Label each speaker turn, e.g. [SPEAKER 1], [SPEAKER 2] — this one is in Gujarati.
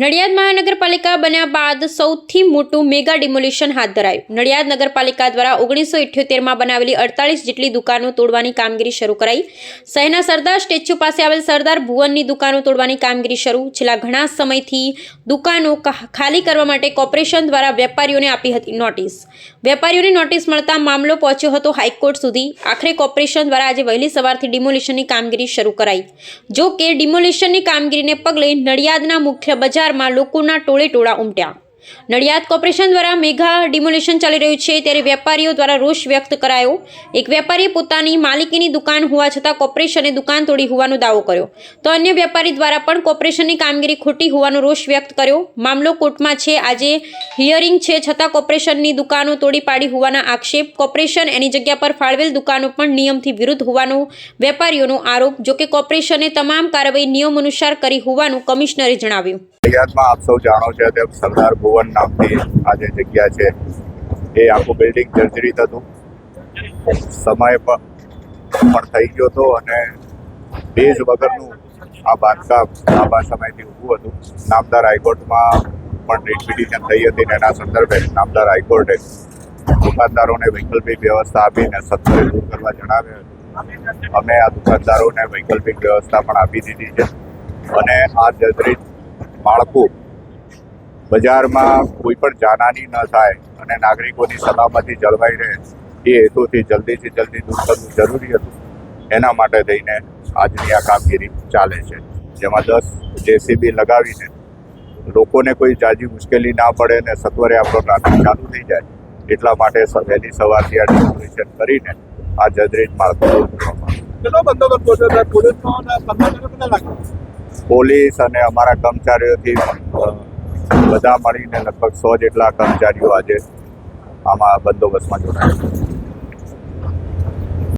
[SPEAKER 1] નડિયાદ મહાનગરપાલિકા બન્યા બાદ સૌથી મોટું મેગા ડિમોલિશન હાથ ધરાયું. નડિયાદ નગરપાલિકા દ્વારા ઓગણીસો ઇઠ્યોતેરમાં બનાવેલી અડતાલીસ જેટલી દુકાનો તોડવાની કામગીરી શરૂ કરાઈ. શહેરના સરદાર સ્ટેચ્યુ પાસે આવેલ સરદાર ભુવનની દુકાનો તોડવાની કામગીરી શરૂ. છેલ્લા ઘણા સમયથી દુકાનો ખાલી કરવા માટે કોર્પોરેશન દ્વારા વેપારીઓને આપી હતી નોટિસ. વેપારીઓને નોટિસ મળતા મામલો પહોંચ્યો હતો હાઈકોર્ટ સુધી. આખરે કોર્પોરેશન દ્વારા આજે વહેલી સવારથી ડિમોલિશનની કામગીરી શરૂ કરાઈ. જો કે ડિમોલિશનની કામગીરીને પગલે નડિયાદના મુખ્ય બજારમાં લોકોના ટોળે ટોળા ઉમટ્યા. નડિયાદ કોર્પોરેશન દ્વારા મેઘા ડિમોલિશન ચાલી રહ્યું છે ત્યારે વેપારીઓ દ્વારા રોષ વ્યક્ત કરાયો. એક વેપારીએ પોતાની માલિકીની દુકાન હોવા છતાં કોર્પોરેશને દુકાન તોડી હોવાનો દાવો કર્યો. તો અન્ય વેપારી દ્વારા પણ કોર્પોરેશનની કામગીરી ખોટી હોવાનો રોષ વ્યક્ત કર્યો. મામલો કોર્ટમાં છે. આજે હિયરિંગ છે. છતાં કોર્પોરેશનની દુકાનો તોડી પાડી હોવાના આક્ષેપ. કોર્પોરેશન એની જગ્યા પર ફાળવેલ દુકાનો પણ નિયમથી વિરુદ્ધ હોવાનો વેપારીઓનો આરોપ. જોકે કોર્પોરેશને તમામ કાર્યવાહી નિયમ અનુસાર કરી હોવાનું કમિશનરે જણાવ્યું.
[SPEAKER 2] આપ સૌ જાણો છો સરદાર ભુવન નામની આ જે જગ્યા છે. એ આખું બિલ્ડિંગ જર્જરિત હતું. સમય પણ થઈ ગયો હતો અને બેઝ વગરનું આ બાંધકામ લાંબા સમયથી ઊભું હતું. નામદાર હાઈકોર્ટમાં પણ રીટ પિટિશન થઈ હતી ને એના સંદર્ભે નામદાર હાઈકોર્ટે દુકાનદારોને વૈકલ્પિક વ્યવસ્થા આપીને સત્તરે દૂર કરવા જણાવ્યું હતું. અમે આ દુકાનદારોને વૈકલ્પિક વ્યવસ્થા પણ આપી દીધી છે. અને આ જર્જરિત માળખું બજારમાં કોઈ પણ જાનહાની ન થાય અને નાગરિકોની સલામતી જળવાઈ રહે એ હેતુથી જલ્દીથી જલ્દી દૂર કરવું જરૂરી હતું. એના માટે થઈને આજની આ કામગીરી ચાલે છે. જેમાં દસ જેસીબી લગાવીને લોકોને કોઈ જાજી મુશ્કેલી ના પડે ને સત્વરે આપણો ટ્રાફિક ચાલુ થઈ જાય એટલા માટે વહેલી સવારથી આ ડેકોરેશન કરીને આ જદરેજ માળખું પોલીસ અને અમારા કર્મચારીઓથી બધા મળીને લગભગ સો જેટલા કર્મચારીઓ આજે આમાં બંદોબસ્તમાં જોડાયા